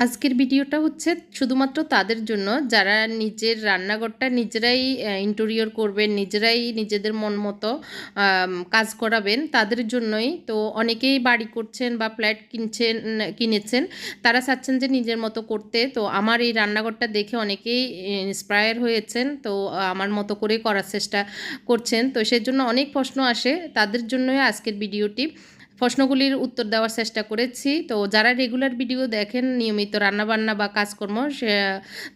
আজকের ভিডিওটা হচ্ছে শুধুমাত্র তাদের জন্য। যারা নিজের রান্নাঘরটা নিজেরাই ইন্টেরিয়র করবেন, নিজেরাই নিজেদের মন মতো কাজ করাবেন, তাদের জন্যই। তো অনেকেই বাড়ি করছেন বা ফ্ল্যাট কিনছেন, কিনেছেন, তারা চাচ্ছেন যে নিজের মতো করতে। তো আমার এই রান্নাঘরটা দেখে অনেকেই ইন্সপায়ার হয়েছেন। তো আমার মতো করে করার চেষ্টা করছেন। তো সেজন্য অনেক প্রশ্ন আসে। তাদের জন্যই আজকের ভিডিওটি। প্রশ্নগুলির উত্তর দেওয়ার চেষ্টা করেছি। তো যারা রেগুলার ভিডিও দেখেন, নিয়মিত রান্নাবান্না বা কাজকর্ম, সে,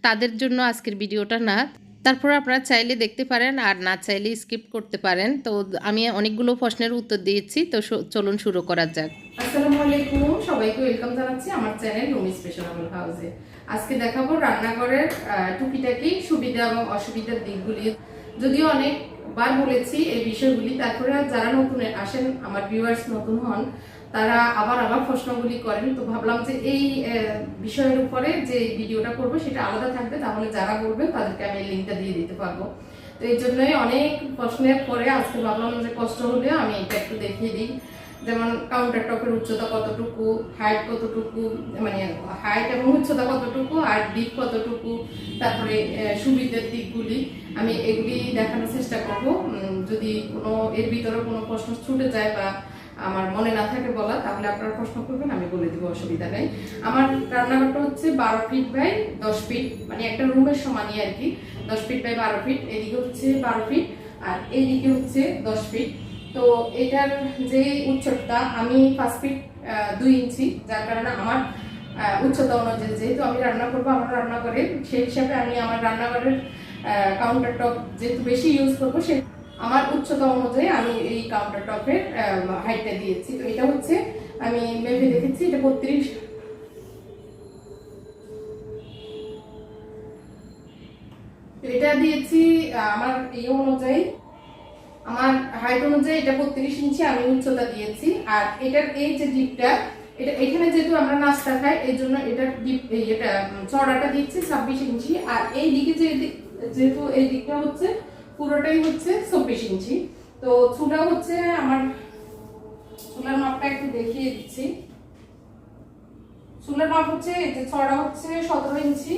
তাদের জন্য আজকের ভিডিওটা না। তারপর আপনারা চাইলে দেখতে পারেন আর না চাইলে স্কিপ করতে পারেন। তো আমি অনেকগুলো প্রশ্নের উত্তর দিয়েছি। তো চলুন শুরু করা যাক। আসসালামু আলাইকুম। সবাইকে ওয়েলকাম জানাচ্ছি আমার চ্যানেল রুমি স্পেশাল হাউসে আজকে দেখাবো রান্নাঘরের টুকিটাকি সুবিধা এবং অসুবিধার দিকগুলি। যদিও অনেকবার বলেছি এই বিষয়গুলি, তারপরে যারা নতুন আসেন, আমার ভিউয়ার্স নতুন হন, তারা আবার আবার প্রশ্নগুলি করেন। তো ভাবলাম যে এই বিষয়ের উপরে যে ভিডিওটা করব, সেটা আলাদা থাকবে। তাহলে যারা বলবেন তাদেরকে আমি লিঙ্কটা দিয়ে দিতে পারব। তো এই জন্যই অনেক প্রশ্নের পরে আজকে ভাবলাম যে কষ্ট হলেও আমি এটা একটু দেখিয়ে দিই। যেমন কাউন্টার টপের উচ্চতা কতটুকু হাইট কতটুকু মানে হাইট এবং উচ্চতা কতটুকু আর ডিপ কতটুকু, তারপরে সুবিধার দিকগুলি, আমি এগুলি দেখানোর চেষ্টা করব। যদি কোনো, এর ভিতরে কোনো প্রশ্ন ছুটে যায় বা আমার মনে না থাকে বলা, তাহলে আপনারা প্রশ্ন করবেন, আমি বলে দিব, অসুবিধা নেই। আমার রান্নাঘরটা হচ্ছে বারো ফিট বাই দশ ফিট মানে একটা রুমের সমানই আর কি। দশ ফিট বাই বারো ফিট এদিকে হচ্ছে বারো ফিট আর এইদিকে হচ্ছে দশ ফিট তো এটার যে উচ্চতা, আমি পাঁচ ফিট দুই ইঞ্চি, যার কারণে আমার উচ্চতা অনুযায়ী যেহেতু আমি রান্না করব, আমার রান্নাঘরে সেই হিসাবে আমি আমার রান্নাঘরের কাউন্টার টপ যেহেতু বেশি ইউজ করব, সে, আমার উচ্চতা অনুযায়ী আমি এই কাউন্টার টপের হাইটটা দিয়েছি। তো এটা হচ্ছে, আমি মেপে দেখেছি, এটা বত্রিশ। এটা দিয়েছি আমার এই অনুযায়ী আমার হাইট অনুযায়ী এটা বত্রিশ ইঞ্চি, আমি উচ্চতা দিয়েছি। আর এটার এই যে ডিপটা এটা এখানে যেহেতু আমরা নাস্তা খাই এই জন্য এটার ডিপ এটা চড়াটা দিচ্ছি ছাব্বিশ ইঞ্চি। আর এই দিকে যে যেহেতু এই দিকটা হচ্ছে, পুরোটাই হচ্ছে চব্বিশ ইঞ্চি। তো চুলা হচ্ছে আমার, চুলার মাপটা একটু দেখিয়ে দিচ্ছি। চুলার মাপ হচ্ছে চড়া হচ্ছে সতেরো ইঞ্চি।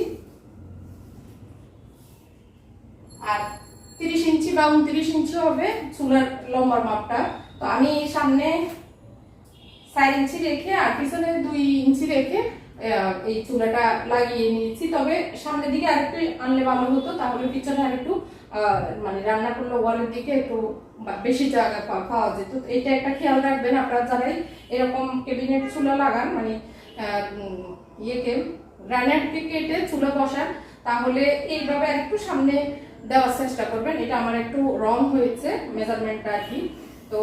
আর তিরিশ ইঞ্চি বা উনত্রিশ ইঞ্চি হবে চুলার লম্বার মাপটা। তো আমি সামনে চার ইঞ্চি রেখে আর পিছনে দুই ইঞ্চি রেখে এই চুলাটা লাগিয়ে নিয়েছি। তবে সামনের দিকে আরেকটু আনলে ভালো হতো, তাহলে পিছনে আরেকটু মানে রান্না করলে ওয়ালের দিকে একটু বেশি জায়গা পাওয়া যেত। এটা একটা খেয়াল রাখবেন, আপনারা যারাই এরকম কেবিনেট চুলা লাগান মানে ইয়েকে গ্রানাইটকে কেটে চুলা বসান, তাহলে এইভাবে একটু সামনে দেওয়ার চেষ্টা করবেন। এটা আমার একটু রং হয়েছে মেজারমেন্টটা আর কি। তো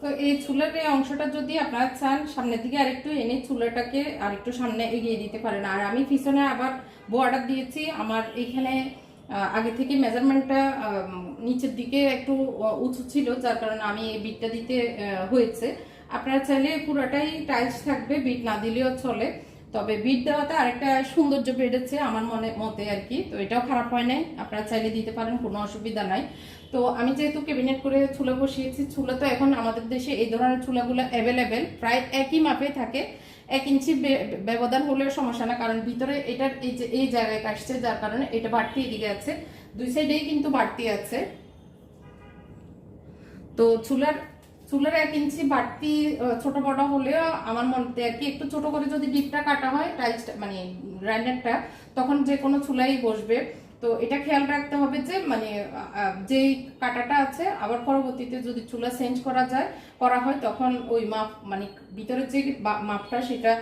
তো এই চুলার এই অংশটা যদি আপনারা চান, সামনের দিকে আরেকটু এনে চুলাটাকে আরেকটু সামনে এগিয়ে দিতে পারেন। আর আমি পিছনে আবার বর্ডার দিয়েছি। আমার এখানে আগে থেকে মেজারমেন্টটা নিচের দিকে একটু উঁচু ছিল, যার কারণে আমি এই বিটটা দিতে হয়েছে। আপনারা চাইলে পুরোটাই টাইলস থাকবে বিট না দিলেও চলে। তবে বিট দেওয়াতে আরেকটা সৌন্দর্য বেড়েছে আমার মনে, মতে আর কি। তো এটাও খারাপ হয় নাই, আপনারা চাইলে দিতে পারেন, কোনো অসুবিধা নাই। তো আমি যেহেতু ক্যাবিনেট করে চুলা বসিয়েছি, চুলা তো এখন আমাদের দেশে এই ধরনের চুলাগুলো অ্যাভেলেবেল প্রায় একই মাপে থাকে। এক ইঞ্চি ব্যবধান হলেও সমস্যা না, কারণ ভিতরে এটার এই যে, এই জায়গায় আসছে যার কারণে এটা বাড়তি এদিকে আছে। দুই সাইডেই কিন্তু বাড়তি আছে। তো চুলার চুলার এক ইঞ্চি বাড়তি ছোট বড় হলেও আমার মতে আর কি একটু ছোট করে যদি ডিপটা কাটা হয় টাইলসটা মানে গ্রাইন্ডারটা তখন যে কোনো চুলাই বসবে। তো এটা খেয়াল রাখতে হবে যে মানে যেই কাটাটা আছে, আবার পরবর্তীতে যদি চুলা চেঞ্জ করা যায়, করা হয়, তখন ওই মাপ মানে ভিতরের যে মাপটা সেটা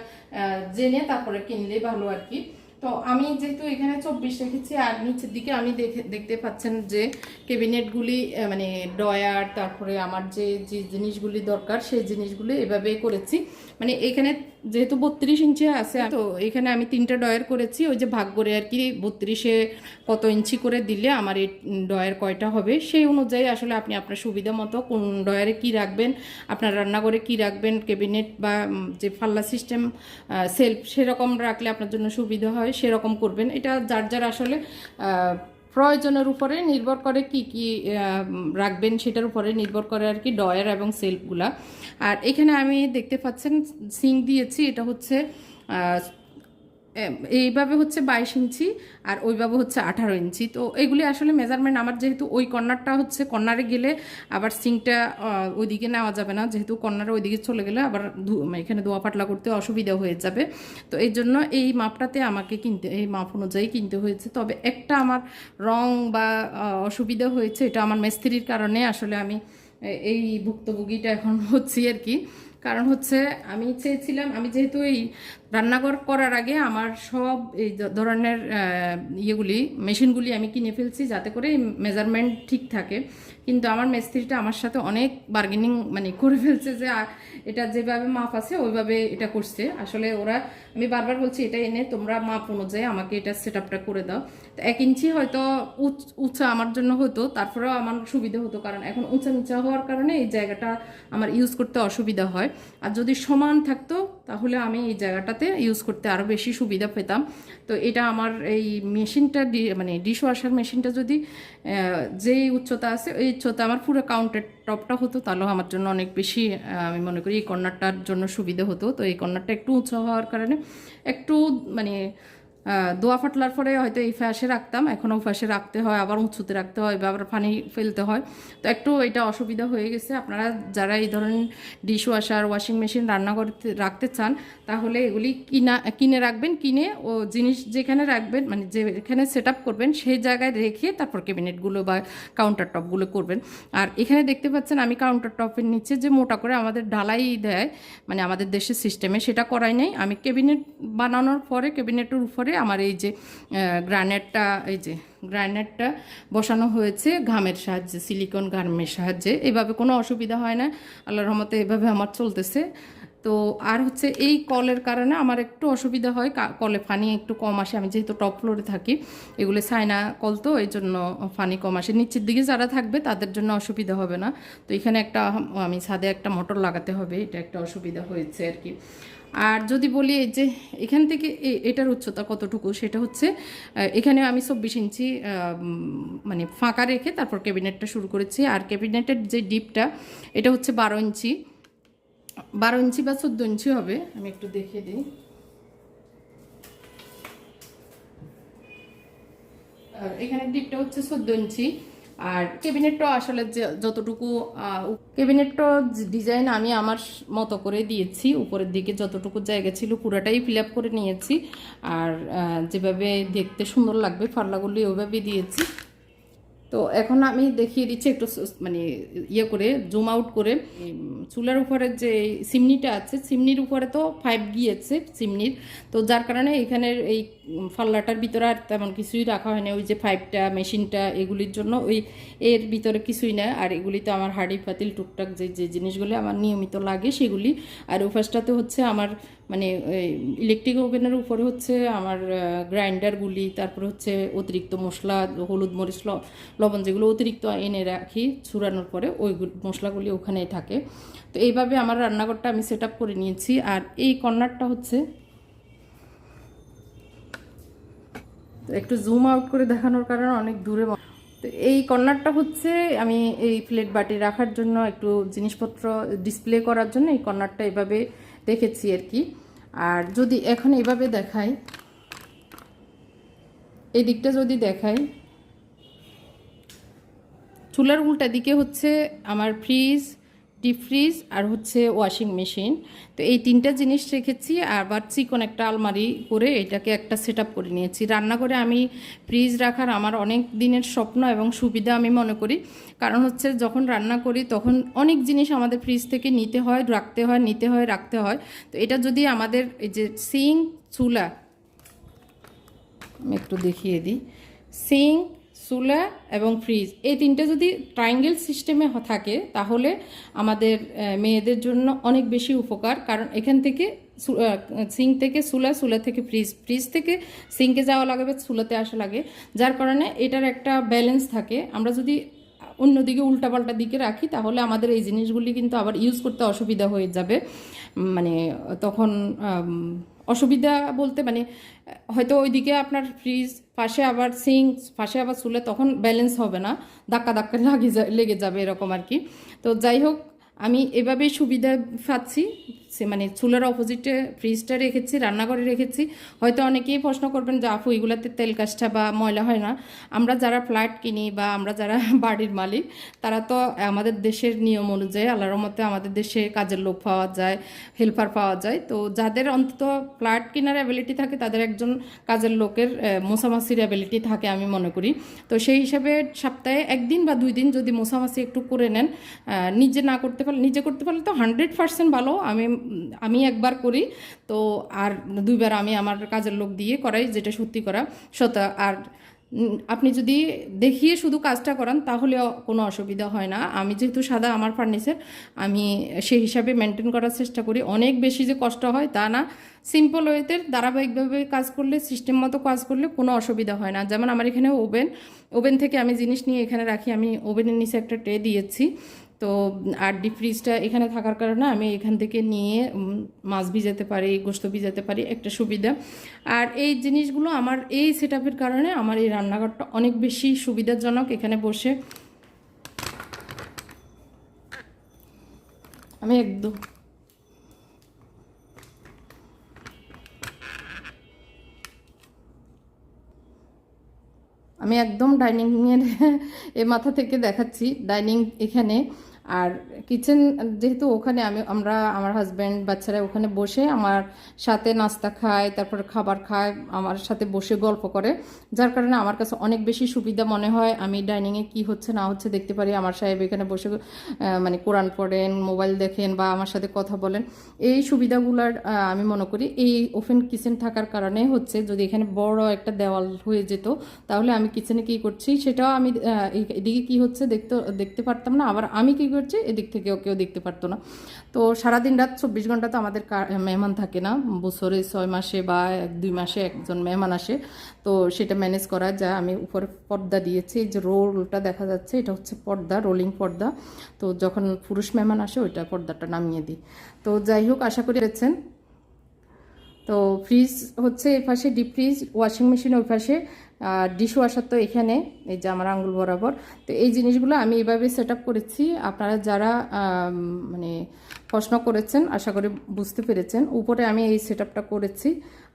জেনে তারপরে কিনলেই ভালো আর কি। তো আমি যেহেতু এখানে চব্বিশ রেখেছি, আর নিচের দিকে আমি দেখে দেখতে পাচ্ছেন যে ক্যাবিনেটগুলি মানে ডয়ার তারপরে আমার যে যে জিনিসগুলি দরকার, সেই জিনিসগুলি এভাবে করেছি। মানে এখানে যেহেতু বত্রিশ ইঞ্চি আছে তো। এখানে আমি তিনটা ডয়ার করেছি ওই যে ভাগ করে আর কি বত্রিশে কত ইঞ্চি করে দিলে আমার এই ডয়ার কয়টা হবে সেই অনুযায়ী আসলে আপনি আপনার সুবিধা মতো কোন ডয়ারে কি রাখবেন আপনার রান্নাঘরে কি রাখবেন কেবিনেট বা যে ফাল্লা সিস্টেম সেলফ সেরকম রাখলে আপনার জন্য সুবিধা হয় সেরকম করবেন এটা যার যার আসলে প্রয়োজনের উপরে নির্ভর করে কি কি রাখবেন সেটার উপরে নির্ভর করে আর কি ডয়ার এবং সেলফগুলা। আর এখানে আমি দেখতে পাচ্ছেন সিং দিয়েছি, এটা হচ্ছে এইভাবে হচ্ছে বাইশ ইঞ্চি আর ওইভাবে হচ্ছে আঠারো ইঞ্চি। তো এগুলি আসলে মেজারমেন্ট আমার যেহেতু ওই কর্নারটা হচ্ছে, কর্নারে গেলে আবার সিংটা ওইদিকে নেওয়া যাবে না। যেহেতু কর্নারে ওইদিকে চলে গেলে আবার এখানে দোয়া পাতলা করতে অসুবিধা হয়ে যাবে। তো এই জন্য এই মাপটাতে আমাকে কিনতে, এই মাপ অনুযায়ী কিনতে হয়েছে। তবে একটা আমার রং বা অসুবিধা হয়েছে, এটা আমার মিস্ত্রির কারণে আসলে আমি এই ভুক্তভোগীটা এখন হচ্ছি আর কি। কারণ হচ্ছে আমি চেয়েছিলাম, আমি যেহেতু এই রান্নাঘর করার আগে আমার সব এই ধরনের ইয়েগুলি, মেশিনগুলি আমি কিনে ফেলছি যাতে করে মেজারমেন্ট ঠিক থাকে। কিন্তু আমার মিস্ত্রিটা আমার সাথে অনেক বার্গেনিং মানে করে ফেলছে যে এটা যেভাবে মাপ আছে, ওইভাবে এটা করছে। আসলে ওরা, আমি বারবার বলছি, এটা এনে তোমরা মাপ অনুযায়ী আমাকে এটা সেট করে দাও। তো এক ইঞ্চি হয়তো উচ- উঁচা আমার জন্য হতো, তারপরেও আমার সুবিধা হতো, কারণ এখন উঁচা নিচা হওয়ার কারণে এই জায়গাটা আমার ইউজ করতে অসুবিধা হয়। আর যদি সমান থাকতো তাহলে আমি এই জায়গাটাতে ইউজ করতে আরও বেশি সুবিধা পেতাম। তো এটা আমার এই মেশিনটা মানে ডিশ ওয়াশার মেশিনটা যদি যেই উচ্চতা আছে, ওই উচ্চতা আমার পুরো কাউন্টার টপটা হতো, তাহলেও আমার জন্য অনেক বেশি আমি মনে করি এই কর্নারটার জন্য সুবিধা হতো। তো এই কর্নারটা একটু উঁচু হওয়ার কারণে, একটু মানে দোয়া ফাটলার পরে হয়তো এই ফ্যাসে রাখতাম, এখনও ফ্যাসে রাখতে হয়, আবার উঁচুতে রাখতে হয় বা আবার পানি ফেলতে হয়। তো একটু এটা অসুবিধা হয়ে গেছে। আপনারা যারা এই ধরনের ডিশ ওয়াশার ওয়াশিং মেশিন রান্না করতে, রাখতে চান, তাহলে এগুলি কিনা, কিনে রাখবেন, কিনে ও জিনিস যেখানে রাখবেন মানে যেখানে সেট করবেন, সেই জায়গায় রেখে তারপর ক্যাবিনেটগুলো বা কাউন্টার টপগুলো করবেন। আর এখানে দেখতে পাচ্ছেন, আমি কাউন্টার টপের নিচে যে মোটা করে আমাদের ঢালাই দেয় মানে আমাদের দেশের সিস্টেমে সেটা করাই নাই। আমি ক্যাবিনেট বানানোর পরে ক্যাবিনেটের উপরে আমার এই যে গ্রানেটটা এই যে গ্রানেটটা বসানো হয়েছে ঘামের সাহায্যে সিলিকন ঘামের সাহায্যে। এভাবে কোনো অসুবিধা হয় না। আল্লাহ রহমতে এভাবে আমার চলতেছে। তো আর হচ্ছে এই কলের কারণে আমার একটু অসুবিধা হয়। কলে ফানি একটু কম আসে। আমি যেহেতু টপ ফ্লোরে থাকি, এগুলো সাইনা কল তো, এই জন্য ফানি কম আসে। নিচের দিকে যারা থাকবে তাদের জন্য অসুবিধা হবে না। তো এখানে একটা, আমি ছাদে একটা মোটর লাগাতে হবে। এটা একটা অসুবিধা হয়েছে আর কি। আর যদি বলি এই যে এখান থেকে এটার উচ্চতা কতটুকু সেটা হচ্ছে আহ, এখানে আমি চব্বিশ ইঞ্চি মানে ফাঁকা রেখে তারপর ক্যাবিনেটটা শুরু করেছি। আর ক্যাবিনেটের যে ডিপটা এটা হচ্ছে বারো ইঞ্চি। বারো ইঞ্চি বা চোদ্দ ইঞ্চি হবে আমি একটু দেখিয়ে দিই। এখানে ডিপটা হচ্ছে চোদ্দ ইঞ্চি। আর ক্যাবিনেটটা আসলে যতটুকু ক্যাবিনেটটা ডিজাইন আমি আমার মতো করে দিয়েছি, উপরের দিকে যতটুকু জায়গা ছিল পুরোটাই ফিল করে নিয়েছি। আর যেভাবে দেখতে সুন্দর লাগবে ফার্লাগুলি ওইভাবেই দিয়েছি। তো এখন আমি দেখিয়ে দিচ্ছি একটু মানে ইয়ে করে জুম আউট করে। চুলার উপরে যে সিমনিটা আছে, সিমনির উপরে তো ফাইভ গিয়েছে সিমনির। তো যার কারণে এখানের এই ফাল্লাটার ভিতরে আর তেমন কিছুই রাখা হয়নি। ওই যে ফাইভটা মেশিনটা, এগুলির জন্য ওই এর ভিতরে কিছুই না। আর এগুলিতে আমার হাড়ি, পাতিল, টুকটাক যে যে জিনিসগুলি আমার নিয়মিত লাগে সেগুলি। আর উপাসটাতে হচ্ছে আমার মানে ইলেকট্রিক ওভেনের উপরে হচ্ছে আমার গ্রাইন্ডারগুলি তারপরে হচ্ছে অতিরিক্ত মশলা, হলুদ মরিচ লবণ যেগুলো অতিরিক্ত এনে রাখি ছুরানোর পরে ওই মশলাগুলি ওখানেই থাকে। তো এইভাবে আমার রান্নাঘরটা আমি সেট করে নিয়েছি। আর এই কর্নারটা হচ্ছে একটু জুম আউট করে দেখানোর কারণে অনেক দূরে তো এই কর্নারটা হচ্ছে আমি এই প্লেট বাটি রাখার জন্য, একটু জিনিসপত্র ডিসপ্লে করার জন্য এই কর্নারটা এভাবে রেখেছি আর কি। আর যদি এখন এভাবে দেখাই এই দিকটা যদি দেখাই, চুলার উল্টা দিকে হচ্ছে আমার ফ্রিজ ডিপ ফ্রিজ আর হচ্ছে ওয়াশিং মেশিন। তো এই তিনটা জিনিস রেখেছি আবার চিকন একটা আলমারি করে এটাকে একটা সেট করে নিয়েছি। রান্না করে আমি ফ্রিজ রাখার আমার অনেক দিনের স্বপ্ন এবং সুবিধা আমি মনে করি। কারণ হচ্ছে যখন রান্না করি তখন অনেক জিনিস আমাদের ফ্রিজ থেকে নিতে হয়, রাখতে হয়, নিতে হয়, রাখতে হয়। তো এটা যদি আমাদের এই যে সিং চুলা, আমি একটু দেখিয়ে দিই। সিঙ্ক চুলা এবং ফ্রিজ, এই তিনটে যদি ট্রায়াঙ্গেল সিস্টেমে থাকে, তাহলে আমাদের মেয়েদের জন্য অনেক বেশি উপকার। কারণ এখান থেকে সিঙ্ক থেকে চুলা চুলা থেকে ফ্রিজ ফ্রিজ থেকে সিঙ্কে যাওয়া লাগবে চুলাতে আসা লাগে। যার কারণে এটার একটা ব্যালেন্স থাকে। আমরা যদি অন্যদিকে উল্টাপাল্টা দিকে রাখি, তাহলে আমাদের এই জিনিসগুলি কিন্তু আবার ইউজ করতে অসুবিধা হয়ে যাবে। মানে তখন অসুবিধা বলতে মানে হয়তো ওইদিকে আপনার ফ্রিজ পাশে আবার সিঙ্ক পাশে আবার চুলে তখন ব্যালেন্স হবে না, ধাক্কা ধাক্কা লাগে লেগে যাবে এরকম আর কি। তো যাই হোক, আমি এভাবেই সুবিধা পাচ্ছি। সে মানে চুলার অপোজিটে ফ্রিজটা রেখেছি, রান্নাঘরে রেখেছি। হয়তো অনেকেই প্রশ্ন করবেন যে, আপু, এগুলাতে তেল কাজটা বা ময়লা হয় না? আমরা যারা ফ্ল্যাট কিনি বা আমরা যারা বাড়ির মালিক, তারা তো আমাদের দেশের নিয়ম অনুযায়ী, আল্লাহর মতে আমাদের দেশে কাজের লোক পাওয়া যায় হেল্পার পাওয়া যায়। তো যাদের অন্তত ফ্ল্যাট কেনার অ্যাবিলিটি থাকে, তাদের একজন কাজের লোকের মোছামাছির অ্যাবিলিটি থাকে আমি মনে করি। তো সেই হিসাবে সপ্তাহে একদিন বা দুই দিন যদি মোছামাছি একটু করে নেন নিজে না করতে পারলে নিজে করতে পারলে তো হান্ড্রেড পার্সেন্ট ভালো। আমি আমি একবার করি, তো আর দুইবার আমি আমার কাজের লোক দিয়ে করাই, যেটা সত্যি করা সত। আর আপনি যদি দেখিয়ে শুধু কাজটা করান, তাহলে কোনো অসুবিধা হয় না। আমি যেহেতু সাদা আমার ফার্নিচার আমি সেই হিসাবে মেনটেন করার চেষ্টা করি। অনেক বেশি যে কষ্ট হয় তা না। সিম্পল ওয়েতে ধারাবাহিকভাবে কাজ করলে সিস্টেম মতো কাজ করলে কোনো অসুবিধা হয় না। যেমন আমার এখানে ওভেন ওভেন থেকে আমি জিনিস নিয়ে এখানে রাখি, আমি ওভেনের নিচে একটা ট্রে দিয়েছি। তো, আর ডিপ ফ্রিজটা এখানে থাকার কারণে আমি এখান থেকে নিয়ে মাছ ভিজাতে পারি, গোস্ত ভিজাতে পারি, একটা সুবিধা। আর এই জিনিসগুলো আমার, এই সেট কারণে আমার এই রান্নাঘরটা অনেক বেশি সুবিধাজনক এখানে বসে। আমি একদম। আমি একদম ডাইনিংয়ের এ মাথা থেকে দেখাচ্ছি। ডাইনিং এখানে আর কিচেন যেহেতু ওখানে আমি, আমরা, আমার হাজব্যান্ড বাচ্চারা ওখানে বসে আমার সাথে নাস্তা খায়, তারপর খাবার খায়, আমার সাথে বসে গল্প করে। যার কারণে আমার কাছে অনেক বেশি সুবিধা মনে হয়। আমি ডাইনিংয়ে কি হচ্ছে, না হচ্ছে দেখতে পারি। আমার সাহেব এখানে বসে মানে কোরআন পড়েন মোবাইল দেখেন বা আমার সাথে কথা বলেন। এই সুবিধাগুলার আমি মনে করি এই ওপেন কিচেন থাকার কারণে হচ্ছে যদি এখানে বড় একটা দেওয়াল হয়ে যেত, তাহলে আমি কিচেনে কি করছি? সেটাও আমি এদিকে কি হচ্ছে দেখতে দেখতে পারতাম না। আবার আমি কি করছি এদিক থেকেও কেউ দেখতে পারতো না। তো সারাদিন রাত চব্বিশ ঘণ্টা তো আমাদের মেহমান থাকে না, বছরে ছয় মাসে বা এক দুই মাসে একজন মেহমান আসে। তো সেটা ম্যানেজ করা যায়। আমি উপরে পর্দা দিয়েছি যে রোলটা দেখা যাচ্ছে, এটা হচ্ছে পর্দা রোলিং পর্দা। তো যখন পুরুষ মেহমান আসে, ওইটা পর্দাটা নামিয়ে দিই। তো যাই হোক, আশা করি পেরেছেন। তো ফ্রিজ হচ্ছে এই পাশে ডিপ ফ্রিজ ওয়াশিং মেশিন ওই পাশে ডিশ ওয়াশার তো এখানে, এই যে আমার আঙ্গুল বরাবর। তো এই জিনিসগুলো আমি এভাবে সেট করেছি। আপনারা যারা মানে প্রশ্ন করেছেন, আশা করি বুঝতে পেরেছেন। উপরে আমি এই সেট করেছি।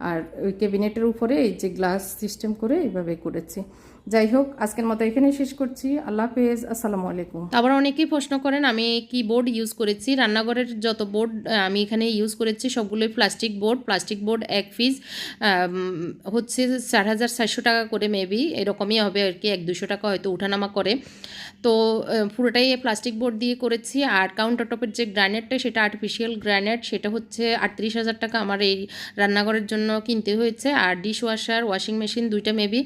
আর ওই ক্যাবিনেটের উপরে এই যে গ্লাস সিস্টেম করে এইভাবে করেছি। যাই হোক আজকের মতো এখানেই শেষ করছি। আল্লাহ হাফেজ, আসসালামু আলাইকুম। আবার অনেকেই প্রশ্ন করেন, আমি কি বোর্ড ইউজ করেছি? রান্নাঘরের যত বোর্ড আমি এখানে ইউজ করেছি, সবগুলোই প্লাস্টিক বোর্ড। প্লাস্টিক বোর্ড এক পিস হচ্ছে চার হাজার চারশো টাকা করে মেবি এরকমই হবে আর কি, এক দুশো টাকা হয়তো উঠানামা করে। তো পুরোটাই প্লাস্টিক বোর্ড দিয়ে করেছি। আর কাউন্টার টপের যে গ্রানাইটটা সেটা আর্টিফিশিয়াল গ্রানাইট সেটা হচ্ছে আটত্রিশ হাজার টাকা আমার এই রান্নাঘরের জন্য কিনতে হয়েছে। আর ডিশ ওয়াশার ওয়াশিং মেশিন দুইটা মেবি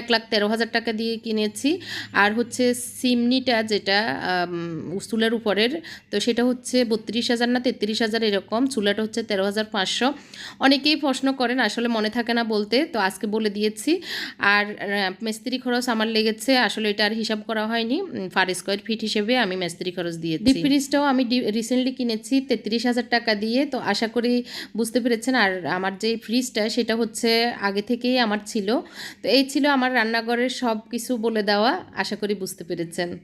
এক লাখ তেরো হাজার টাকা দিয়ে কিনেছি। আর হচ্ছে সিমনিটা যেটা চুলের উপরের, তো সেটা হচ্ছে বত্রিশ হাজার না তেত্রিশ হাজার এরকম, চুলাটা হচ্ছে তেরো হাজার পাঁচশো। অনেকেই প্রশ্ন করেন, আসলে মনে থাকে না বলতে, তো আজকে বলে দিয়েছি। আর মিস্ত্রি খরচ আমার লেগেছে, আসলে এটা আর হিসাব করা হয়নি। পার স্কোয়ার ফিট হিসেবে আমি মিস্ত্রি খরচ দিয়েছি। ডিপ ফ্রিজটাও আমি রিসেন্টলি কিনেছি, তেত্রিশ হাজার টাকা দিয়ে, তো আশা করি বুঝতে পেরেছেন। আর আমার যে ফ্রিজটা সেটা হচ্ছে আগে থেকেই আমার ছিল। তো এই ছিল আমার রান্নাঘরের সব কিছু বলে দেওয়া আশা করি বুঝতে পেরেছেন।